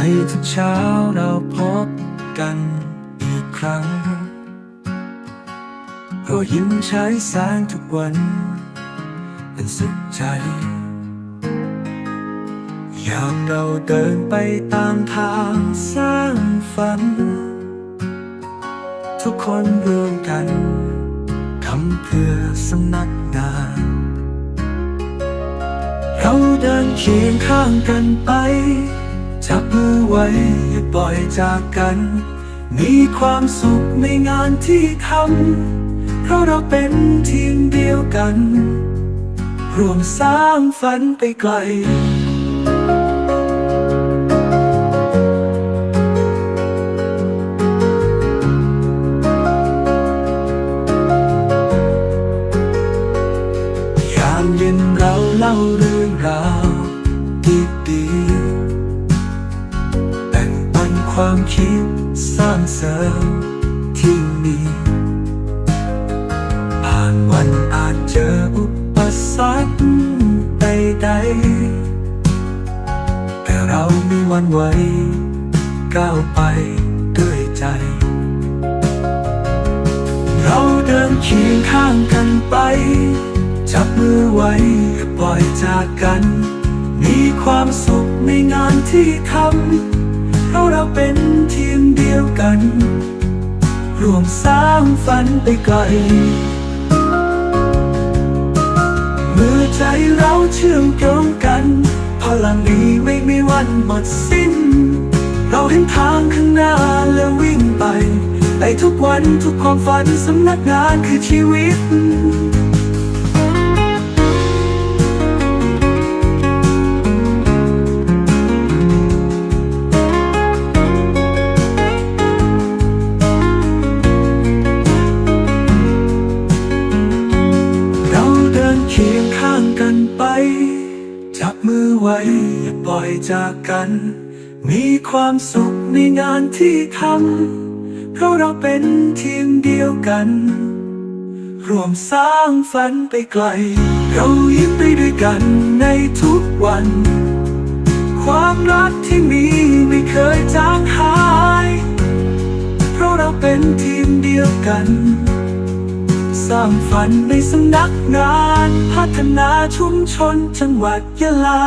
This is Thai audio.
ทุกเช้าเราพบกันอีกครั้งรอยยิ้มใช้แสงทุกวัน เป็นสุขใจ ยามเราเดินไปตามทางสร้างฝัน ทุกคนรวมกันทำเพื่อสำนักงาน เราเดินเคียงข้างกันไป จับมือไว้อย่าปล่อยจากกัน มีความสุขในงานที่ทำเพราะเราเป็นทีมเดียวกัน ร่วมสร้างฝันไปไกลยามเย็นเราเล่าเรื่องราวดีๆ ความคิดสร้างเสริมที่มี ผ่านวันอาจเจออุปสรรคใดๆ แต่เรามีวันไหวก้าวไปด้วยใจ เราเดินเคียงข้างกันไป จับมือไว้ปล่อยจากกัน มีความสุขในงานที่ทำ เราเป็นทีมเดียวกันร่วมสร้างฝันไปไกลเมื่อใจเราเชื่อมโยงกัน พลังนี้ไม่มีวันหมดสิ้น เราเห็นทางข้างหน้าแล้ววิ่งไปในทุกวันทุกความฝันสำนักงานคือชีวิต อไว้อย่าปล่อยจากกัน มีความสุขในงานที่ทำเพราะเราเป็นทีมเดียวกันร่วมสร้างฝันไปไกล เรายิ้มไปด้วยกันในทุกวัน ความรักที่มีไม่เคยจางหาย เพราะเราเป็นทีมเดียวกัน สร้างฝันในสำนักงาน พัฒนาชุมชนจังหวัดยะลา